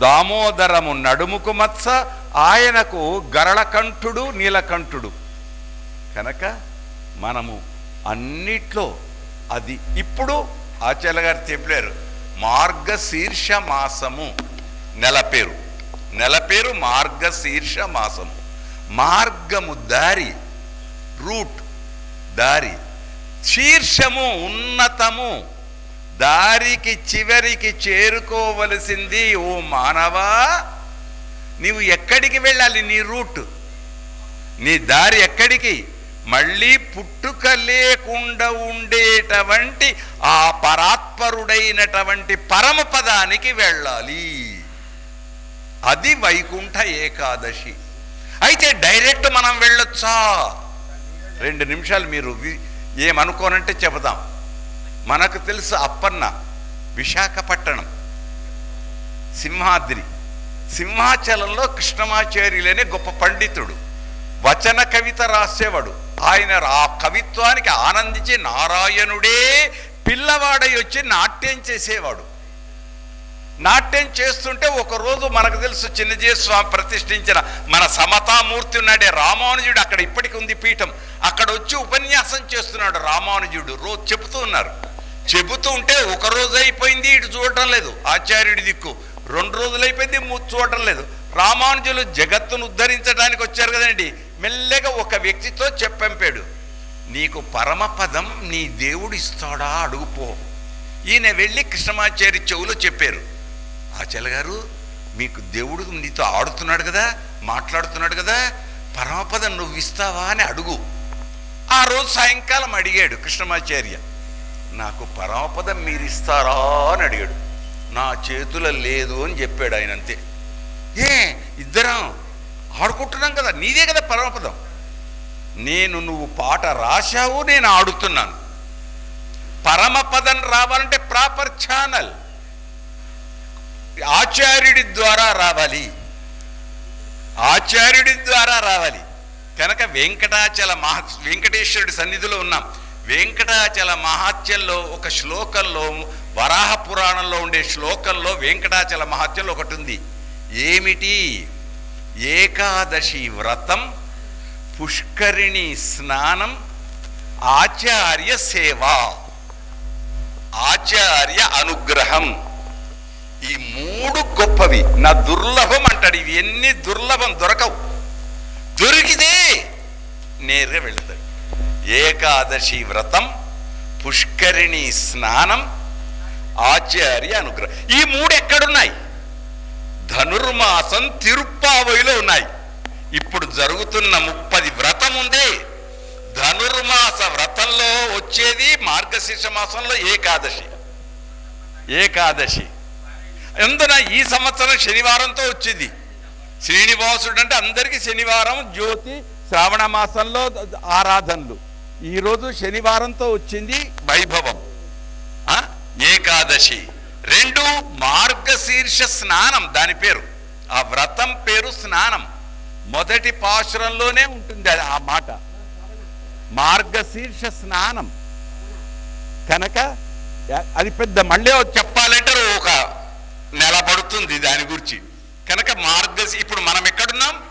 దామోదరము నడుముకు మత్స ఆయనకు గరళకంఠుడు నీలకంఠుడు. కనుక మనము అన్నిట్లో అది ఇప్పుడు ఆచార్య గారు చెప్పారు మార్గశీర్ష మాసము నెల పేరు. నెల పేరు మార్గశీర్ష మాసము మార్గము దారి రూట్ దారి. శీర్షము ఉన్నతము. దారికి చివరికి చేరుకోవలసింది ఓ మానవా? నీవు ఎక్కడికి వెళ్ళాలి? నీ రూట్. నీ దారి ఎక్కడికి? మళ్ళీ పుట్టుక లేకుండా ఉండేటువంటి ఆ పరాత్పరుడైనటువంటి పరమపదానికి వెళ్ళాలి. అది వైకుంఠ ఏకాదశి. అయితే డైరెక్ట్ మనం వెళ్ళొచ్చా? రెండు నిమిషాలు మీరు ఏమనుకోనంటే చెబుదాం. మనకు తెలుసు అప్పన్న విశాఖపట్టణం సింహాద్రి. సింహాచలంలో కృష్ణమాచార్యులనే గొప్ప పండితుడు. వచన కవిత రాసేవాడు. ఆయన ఆ కవిత్వానికి ఆనందించి నారాయణుడే పిల్లవాడై వచ్చి నాట్యం చేసేవాడు. నాట్యం చేస్తుంటే ఒకరోజు మనకు తెలుసు చిన్నజీవ స్వామి ప్రతిష్ఠించిన మన సమతామూర్తి ఉన్నాడే రామానుజుడు. అక్కడ ఇప్పటికి ఉంది పీఠం. అక్కడ వచ్చి ఉపన్యాసం చేస్తున్నాడు రామానుజుడు. రోజు చెబుతూ ఉన్నారు. చెబుతూ ఉంటే ఒక రోజు అయిపోయింది ఇటు చూడటం లేదు. ఆచార్యుడి దిక్కు. రెండు రోజులు అయిపోయింది మూడు చూడటం లేదు. రామానుజులు జగత్తును ఉద్ధరించడానికి వచ్చారు కదండి. మెల్లగా ఒక వ్యక్తితో చెప్పంపాడు. నీకు పరమపదం నీ దేవుడు ఇస్తాడా అడుగుపో. ఈయన వెళ్ళి కృష్ణమాచారి చెవులో చెప్పారు. ఆచార్య గారు మీకు దేవుడు నీతో ఆడుతున్నాడు కదా మాట్లాడుతున్నాడు కదా పరమపదం నువ్వు ఇస్తావా అని అడుగు. ఆ రోజు సాయంకాలం అడిగాడు కృష్ణమాచార్య. నాకు పరమపదం మీరిస్తారా అని అడిగాడు. నా చేతుల లేదు అని చెప్పాడు ఆయన అంతే ఏ ఇద్దరం ఆడుకుంటున్నాం కదా నీదే కదా పరమపదం నేను నువ్వు పాట రాశావు నేను ఆడుతున్నాను. పరమపదం రావాలంటే ప్రాపర్ ఛానల్. ఆచార్యుడి ద్వారా రావాలి. ఆచార్యుడి ద్వారా రావాలి. కనుక వెంకటాచల మహా వెంకటేశ్వరుడి సన్నిధిలో ఉన్నాం. వెంకటాచల మహాత్యంలో ఒక శ్లోకంలో వరాహ పురాణంలో ఉండే శ్లోకంలో వెంకటాచల మహాత్యంలో ఒకటి ఉంది ఏమిటి? ఏకాదశి వ్రతం పుష్కరిణి స్నానం ఆచార్య సేవ. ఆచార్య అనుగ్రహం. ఈ మూడు గొప్పవి. నా దుర్లభం అంటాడు. ఇవి ఎన్ని దుర్లభం దొరకవు. దొరికితే నేరుగా వెళతాడు ఏకాదశి వ్రతం పుష్కరిణి స్నానం ఆచార్య అనుగ్రహం. ఈ మూడు ఎక్కడున్నాయి? ధనుర్మాసం తిరుప్పావయిలో ఉన్నాయి. ఇప్పుడు జరుగుతున్న ముప్పది వ్రతం ఉంది. ధనుర్మాస వ్రతంలో వచ్చేది మార్గశీర్ష మాసంలో ఏకాదశి. ఏకాదశి. ఎందున ఈ సంవత్సరం శనివారంతో వచ్చింది. శ్రీనివాసుడు అంటే అందరికీ శనివారం జ్యోతి శ్రావణ మాసంలో ఆరాధనలు. ఈరోజు శనివారంతో వచ్చింది వైభవం. ఏకాదశి. రెండు మార్గశీర్ష స్నానం దాని పేరు. ఆ వ్రతం పేరు స్నానం. మొదటి పాశురంలోనే ఉంటుంది అది ఆ మాట. మార్గశీర్ష స్నానం. కనుక అది పెద్ద మళ్ళీ చెప్పాలంటే ఒక నెల పడుతుంది దాని గురించి. కనుక మార్గశి ఇప్పుడు మనం ఎక్కడున్నాం?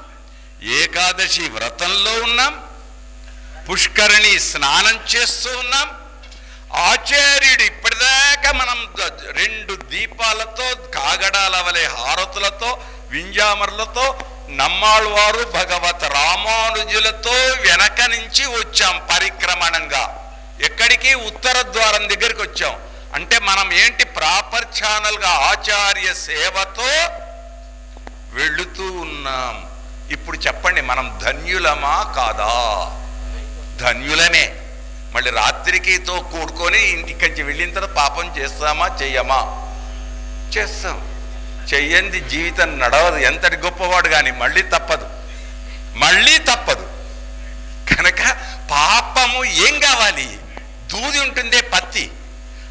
ఏకాదశి వ్రతంలో ఉన్నాం. పుష్కరిణి స్నానం చేస్తూ ఉన్నాం. ఆచార్యుడు ఇప్పటిదాకా మనం రెండు దీపాలతో కాగడాల వలె హారతులతో వింజామర్లతో నమ్మాళ్ళవారు భగవత్ రామానుజులతో వెనక నుంచి వచ్చాం పరిక్రమణంగా. ఎక్కడికి? ఉత్తర ద్వారం దగ్గరికి వచ్చాం. అంటే మనం ఏంటి? ప్రాపర్ ఛానల్గా ఆచార్య సేవతో వెళుతూ ఉన్నాం. ఇప్పుడు చెప్పండి మనం ధన్యులమా కాదా? ధన్యులమే మళ్ళీ రాత్రికితో కూడుకొని ఇంటికి నుంచి వెళ్ళిన తర్వాత పాపం చేస్తామా చెయ్యమా? చేస్తాం. చెయ్యంది జీవితం నడవదు. ఎంతటి గొప్పవాడు కానీ మళ్ళీ తప్పదు. మళ్ళీ తప్పదు. కనుక పాపము ఏం కావాలి? దూది ఉంటుందే పత్తి.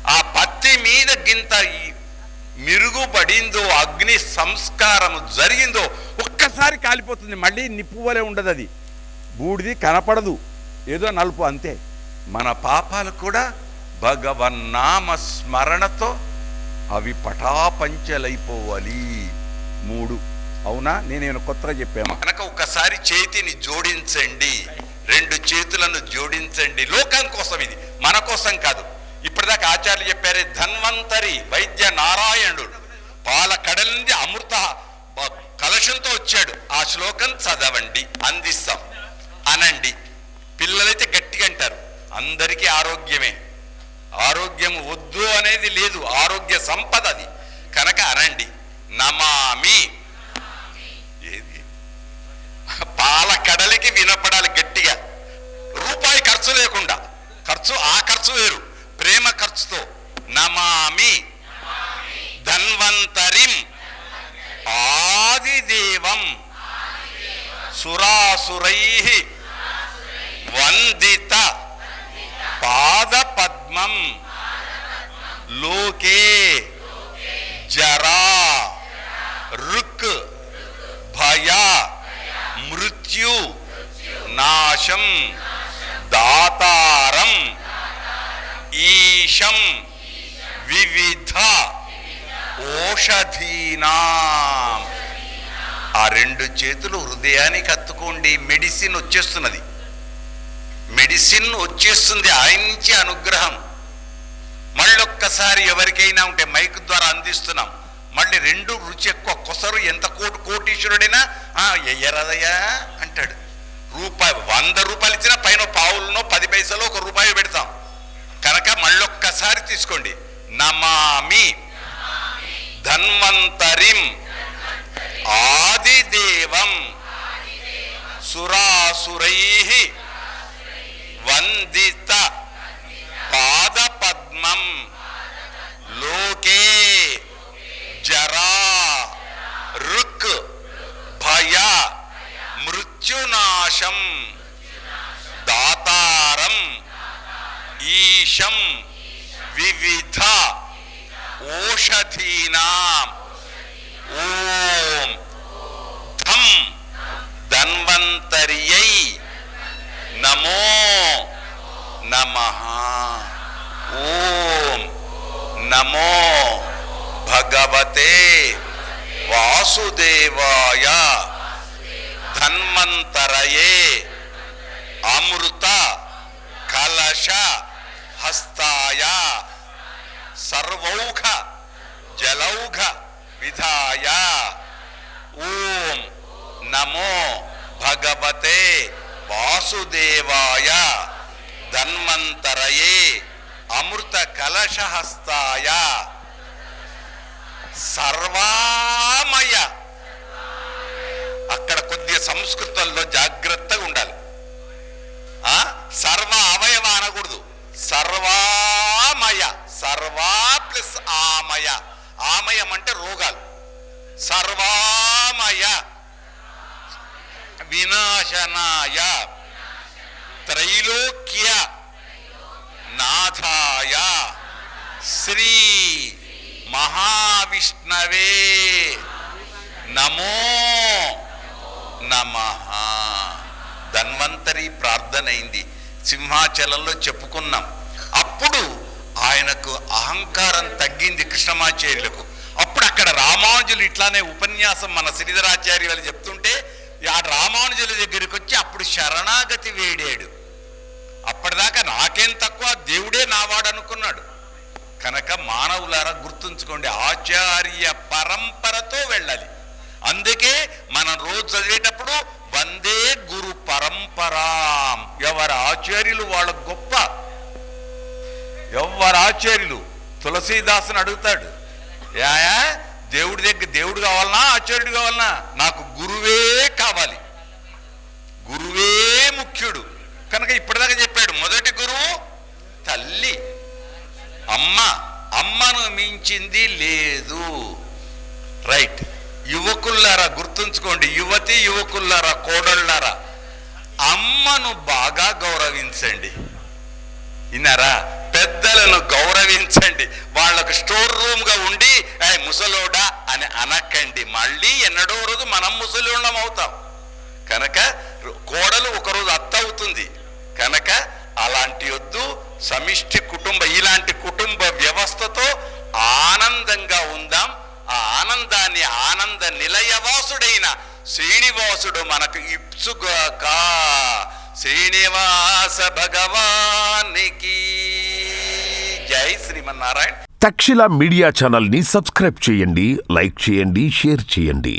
ఆ పత్తి మీద గింత ఈ మిరుగుబడిందో అగ్ని సంస్కారము జరిగిందో ఒక్కసారి కాలిపోతుంది. మళ్ళీ నిప్పు వలె ఉండదు అది బూడిది కనపడదు. ఏదో నలుపు అంతే. మన పాపాలు కూడా భగవన్నామ స్మరణతో అవి పటాపంచలైపోవాలి. మూడు. అవునా? నేనేమైనా కొత్తగా చెప్పామా? కనుక ఒకసారి చేతిని జోడించండి. రెండు చేతులను జోడించండి. లోకం కోసం ఇది. మన కోసం కాదు. ఇప్పటిదాకా ఆచార్యులు చెప్పారే ధన్వంతరి వైద్య నారాయణుడు. పాల కడల నుండి అమృత కలశంతో వచ్చాడు. ఆ శ్లోకం చదవండి. అందిస్తాం. అనండి. పిల్లలైతే గట్టిగా అంటారు. అందరికీ ఆరోగ్యమే. ఆరోగ్యం వద్దు అనేది లేదు. ఆరోగ్య సంపద అది. కనుక అనండి నమామి. ఏది? పాల కడలికి వినపడాలి గట్టిగా. రూపాయి ఖర్చు లేకుండా. ఖర్చు ఆ ఖర్చు వేరు. ప్రేమ ఖర్చుతో. నమామి. ధన్వంతరిం. ఆదిదేవం. సురాసురై. వందిత. పాదపద్మం. లోకే. జరా. రుక్. భయ. మృత్యు. నాశం. దాతారం. ఈశం. వివిధ. ఓషధీనా. ఆ రెండు చేతులు హృదయానికి కత్తుకోండి మెడిసిన్ వచ్చేస్తున్నది. మెడిసిన్ వచ్చేస్తుంది ఆయన నుంచి అనుగ్రహం. మళ్ళొక్కసారి ఎవరికైనా ఉంటే మైక్ ద్వారా అందిస్తున్నాం. మళ్ళీ రెండు రుచి ఎక్కువ కొసరు ఎంత కోటి కోటీశ్వరుడైనా "ఆ, ఎయ్యరాదయ్యా అంటాడు. రూపాయి వంద రూపాయలు ఇచ్చినా పైన పావులనో పది పైసలు ఒక రూపాయి పెడతాం. కనుక మళ్ళొక్కసారి తీసుకోండి. నమామి ధన్వంతరిం ఆదిదేవం సురాసురై వందిత. పాద పద్మం లోకే. జరా. రుక్. భయ. మృత్యునాశం. దాతారం. ఈశం. వివిధ. ఓషధీనా. ఓం. ధం. ధన్వంతర్యై. నమో నమః ఓం నమో భగవతే వాసుదేవాయ ధన్వంతరయే అమృత కలశ హస్తాయ సర్వౌఘ జలౌఘ విధాయ ఓం నమో భగవతే వాసుదేవాయ ధన్వంతరయే అమృత కలశహస్తాయ సర్వామయ మహావిష్ణవే నమో నమ. ధన్వంతరి ప్రార్థనైంది. సింహాచలంలో చెప్పుకున్నాం. అప్పుడు ఆయనకు అహంకారం తగ్గింది కృష్ణమాచార్యులకు. అప్పుడు అక్కడ రామానుజులు ఇట్లానే ఉపన్యాసం మన శ్రీధరాచార్య వాళ్ళు చెప్తుంటే ఆ రామానుజుల దగ్గరికి వచ్చి అప్పుడు శరణాగతి వేడాడు. అప్పటిదాకా నాకేం తక్కువ దేవుడే నావాడు అనుకున్నాడు కనుక మానవులారా గుర్తుంచుకోండి ఆచార్య పరంపరతో వెళ్ళాలి. అందుకే మనం రోజు చదివేటప్పుడు వందే గురు పరంపరాం. ఎవరి ఆచార్యులు వాళ్ళ గొప్ప. ఎవరి ఆచార్యులు? తులసీదాసుని అడుగుతాడు. యాయా దేవుడి దగ్గర దేవుడు కావాలనా ఆచార్యుడు కావాలనా? నాకు గురువే కావాలి గురువే ముఖ్యుడు కనుక ఇప్పటిదాకా చెప్పాడు మొదటి గురువు తల్లి అమ్మ అమ్మను మించింది లేదు రైట్ యువకుల్లారా గుర్తుంచుకోండి కొడుకుల్లారా కోడళ్ళారా అమ్మను బాగా గౌరవించండి. విన్నారా? పెద్దలను గౌరవించండి. వాళ్ళకు స్టోర్ రూమ్గా ఉండి "ఏ, ముసలోడా అని అనకండి. మళ్ళీ ఎన్నడో రోజు మనం ముసలోళ్ళం అవుతాం. కనుక కోడలు ఒకరోజు అత్త అవుతుంది. కనుక అలాంటి వద్దు. సమిష్టి కుటుంబ ఇలాంటి కుటుంబ వ్యవస్థతో శ్రీనివాసుడు మనకు ఇప్సుగాక. శ్రీనివాస భగవానికి. జై శ్రీమన్నారాయణ. తక్షిల మీడియా ఛానల్ని సబ్స్క్రైబ్ చేయండి లైక్ చేయండి షేర్ చేయండి.